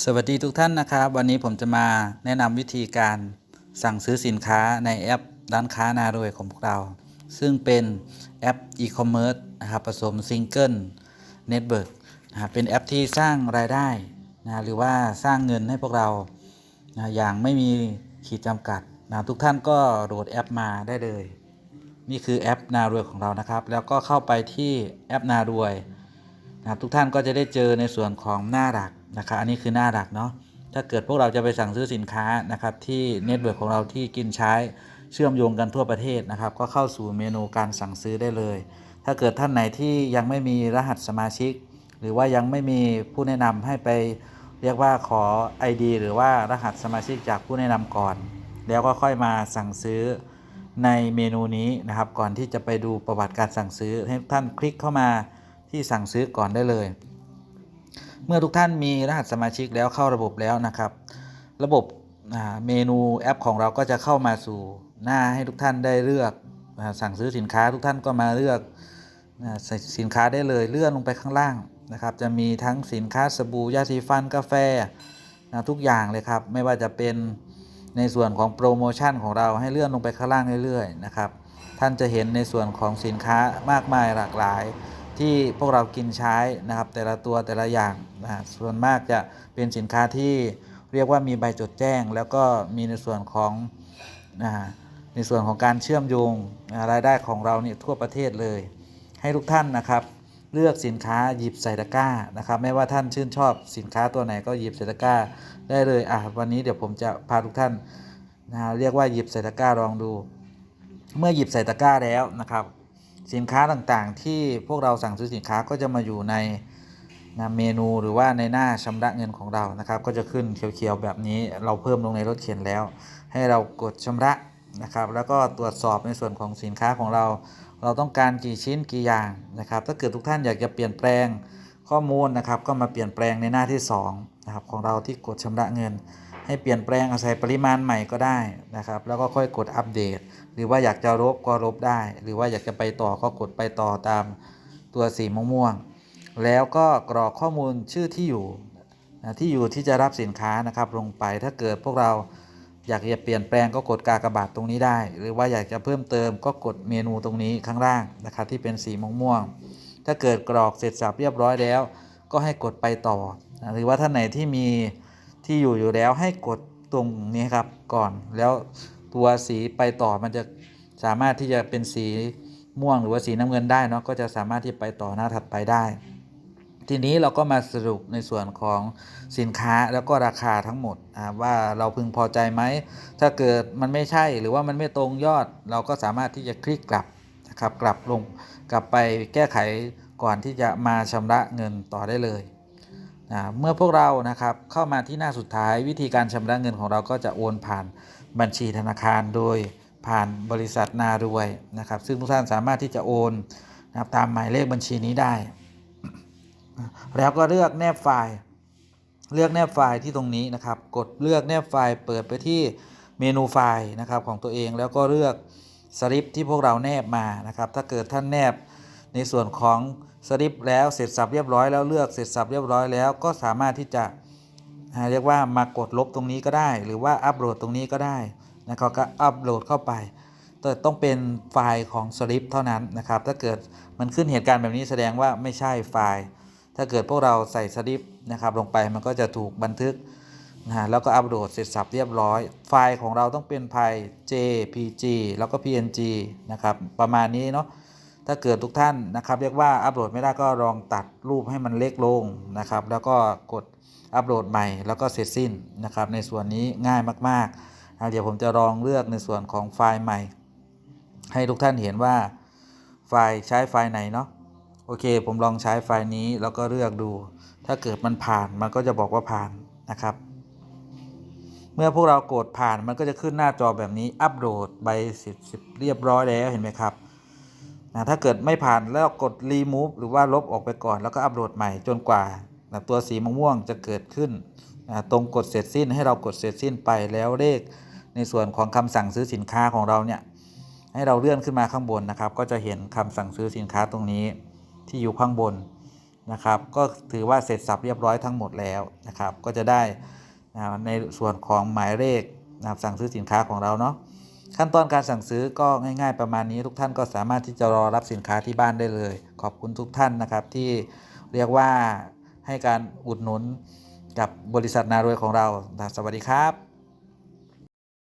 สวัสดีทุกท่านนะครับ วันนี้ผมจะมาแนะนำวิธีการสั่งซื้อสินค้าในแอปร้านค้านารวยของพวกเรา ซึ่งเป็นแอปอีคอมเมิร์ซนะครับผสมซิงเกิลเน็ตเบิร์กนะครับเป็นแอปที่สร้างรายได้นะหรือว่าสร้างเงินให้พวกเรานะอย่างไม่มีขีดจำกัดนะทุกท่านก็โหลดแอปมาได้เลย นี่คือแอปนารวยของเรานะครับ แล้วก็เข้าไปที่แอปนารวยนะทุกท่านก็จะได้เจอในส่วนของหน้าหลัก นะครับอันนี้คือหน้าหลักเนาะถ้าเกิดพวกเราจะไปสั่งซื้อสินค้านะครับที่เน็ตเวิร์กของเราที่กินใช้เชื่อมโยงกันทั่วประเทศนะครับ ก็เข้าสู่เมนูการสั่งซื้อได้เลย ถ้าเกิดท่านไหนที่ยังไม่มีรหัสสมาชิก หรือว่ายังไม่มีผู้แนะนำให้ไปเรียกว่าขอ ID หรือว่ารหัสสมาชิกจากผู้แนะนำก่อน แล้วก็ค่อยมาสั่งซื้อในเมนูนี้นะครับ ก่อนที่จะไปดูประวัติการสั่งซื้อให้ท่านคลิกเข้ามาที่สั่งซื้อก่อนได้เลย เมื่อทุกท่านมีรหัสสมาชิกแล้วเข้าระบบแล้วนะครับ ระบบเมนูแอปของเราก็จะเข้ามาสู่หน้าให้ทุกท่านได้เลือกสั่งซื้อสินค้าทุกท่านก็มาเลือกสิสินค้าได้เลยเลื่อนลงไปข้างล่างนะครับ จะมีทั้งสินค้าสบู่ยาสีฟันกาแฟนะทุกอย่างเลยครับ ไม่ว่าจะเป็นในส่วนของโปรโมชั่นของเราให้เลื่อนลงไปข้างล่างเรื่อยๆนะครับ ท่านจะเห็นในส่วนของสินค้ามากมายหลากหลาย ที่พวกเรากินใช้นะครับ แต่ละตัวแต่ละอย่างนะส่วนมากจะเป็นสินค้าที่เรียกว่ามีใบจดแจ้ง แล้วก็มีในส่วนของนะในส่วนของการเชื่อมโยงนะรายได้ของเราเนี่ยทั่วประเทศเลย ให้ทุกท่านนะครับเลือกสินค้าหยิบใส่ตะกร้านะครับไม่ว่าท่านชื่นชอบสินค้าตัวไหนก็หยิบใส่ตะกร้าได้เลยอะวันนี้เดี๋ยวผมจะพาทุกท่านนะเรียกว่าหยิบใส่ตะกร้าลองดู เมื่อหยิบใส่ตะกร้าแล้วนะครับ สินค้าต่างๆ ที่พวกเราสั่งซื้อสินค้าก็จะมาอยู่ในนเมนูหรือว่าในหน้าชำระเงินของเรานะครับ ก็จะขึ้นเขียวๆแบบนี้เราเพิ่มลงในรถเข็นแล้ว ให้เรากดชำระนะครับ แล้วก็ตรวจสอบในส่วนของสินค้าของเรา เราต้องการกี่ชิ้นกี่อย่างนะครับ ถ้าเกิดทุกท่านอยากจะเปลี่ยนแปลงข้อมูลนะครับ ก็มาเปลี่ยนแปลงในหน้าที่2นะครับของเราที่กดชำระเงิน ให้เปลี่ยนแปลงอาศัยปริมาณใหม่ก็ได้นะครับ แล้วก็ค่อยกดอัปเดต หรือว่าอยากจะลบก็ลบได้ หรือว่าอยากจะไปต่อก็กดไปต่อตามตัวสีม่วงๆแล้วก็กรอกข้อมูลชื่อที่อยู่นะที่อยู่ที่จะรับสินค้านะครับลงไปถ้าเกิดพวกเราอยากจะเปลี่ยนแปลงก็กดกากบาทตรงนี้ได้ หรือว่าอยากจะเพิ่มเติมก็กดเมนูตรงนี้ข้างล่างนะครับที่เป็นสีม่วงๆถ้าเกิดกรอกเสร็จสับเรียบร้อยแล้ว ก็ให้กดไปต่อ หรือว่าท่านไหนที่มี ที่อยู่อยู่แล้วให้กดตรงนี้ครับก่อน แล้วตัวสีไปต่อมันจะสามารถที่จะเป็นสีม่วงหรือว่าสีน้ำเงินได้เนาะก็จะสามารถที่ไปต่อหน้าถัดไปได้ ทีนี้เราก็มาสรุปในส่วนของสินค้าแล้วก็ราคาทั้งหมดว่าเราพึงพอใจไหมถ้าเกิดมันไม่ใช่หรือว่ามันไม่ตรงยอด เราก็สามารถที่จะคลิกกลับนะครับกลับลงกลับไปแก้ไขก่อนที่จะมาชำระเงินต่อได้เลย อ่าเมื่อพวกเรานะครับเข้ามาที่หน้าสุดท้ายวิธีการชำระเงินของเราก็จะโอนผ่านบัญชีธนาคารโดยผ่านบริษัทนารวยนะครับ ซึ่งทุกท่านสามารถที่จะโอนนะครับตามหมายเลขบัญชีนี้ได้ แล้วก็เลือกแนบไฟล์เลือกแนบไฟล์ที่ตรงนี้นะครับ กดเลือกแนบไฟล์เปิดไปที่เมนูไฟล์นะครับของตัวเองแล้วก็เลือกสลิปที่พวกเราแนบมานะครับ ถ้าเกิดท่านแนบ ในส่วนของสลิปแล้วเสร็จสับเรียบร้อยแล้วเลือกเสร็จสับเรียบร้อยแล้วก็สามารถที่จะเรียกว่ามากดลบตรงนี้ก็ได้ หรือว่าอัปโหลดตรงนี้ก็ได้นะครับก็อัปโหลดเข้าไปแต่ต้องเป็นไฟล์ของสลิปเท่านั้นนะครับ ถ้าเกิดมันขึ้นเหตุการณ์แบบนี้แสดงว่าไม่ใช่ไฟล์ ถ้าเกิดพวกเราใส่สลิปนะครับลงไปมันก็จะถูกบันทึกนะแล้วก็อัปโหลดเสร็จสับเรียบร้อย ไฟล์ของเราต้องเป็นไฟล์ JPG แล้วก็ PNG นะครับ ประมาณนี้เนาะ ถ้าเกิดทุกท่านนะครับ เรียกว่าอัปโหลดไม่ได้ก็ลองตัดรูปให้มันเล็กลงนะครับ แล้วก็กดอัปโหลดใหม่แล้วก็เสร็จสิ้นนะครับ ในส่วนนี้ง่ายมากๆนะเดี๋ยวผมจะลองเลือกในส่วนของไฟล์ใหม่ ให้ทุกท่านเห็นว่าไฟล์ใช้ไฟล์ไหนเนาะโอเค ผมลองใช้ไฟล์นี้แล้วก็เลือกดู ถ้าเกิดมันผ่านมันก็จะบอกว่าผ่านนะครับ เมื่อพวกเรากดผ่านมันก็จะขึ้นหน้าจอแบบนี้อัปโหลดใบเสร็จเรียบร้อยแล้วเห็นไหมครับ นะถ้าเกิดไม่ผ่านแล้วกด remove หรือว่าลบออกไปก่อนแล้วก็อัปโหลดใหม่จนกว่านะตัวสีม่วงจะเกิดขึ้นนะตรงกดเสร็จสิ้นให้เรากดเสร็จสิ้นไปแล้วเลขในส่วนของคำสั่งซื้อสินค้าของเราเนี่ยให้เราเลื่อนขึ้นมาข้างบนนะครับ ก็จะเห็นคำสั่งซื้อสินค้าตรงนี้ที่อยู่ข้างบนนะครับ ก็ถือว่าเสร็จสับเรียบร้อยทั้งหมดแล้วนะครับ ก็จะได้ในส่วนของหมายเลขนะครับสั่งซื้อสินค้าของเราเนาะ ขั้นตอนการสั่งซื้อก็ง่ายๆประมาณนี้ ทุกท่านก็สามารถที่จะรอรับสินค้าที่บ้านได้เลย ขอบคุณทุกท่านนะครับที่เรียกว่าให้การอุดหนุนกับบริษัทนารวยของเรา สวัสดีครับ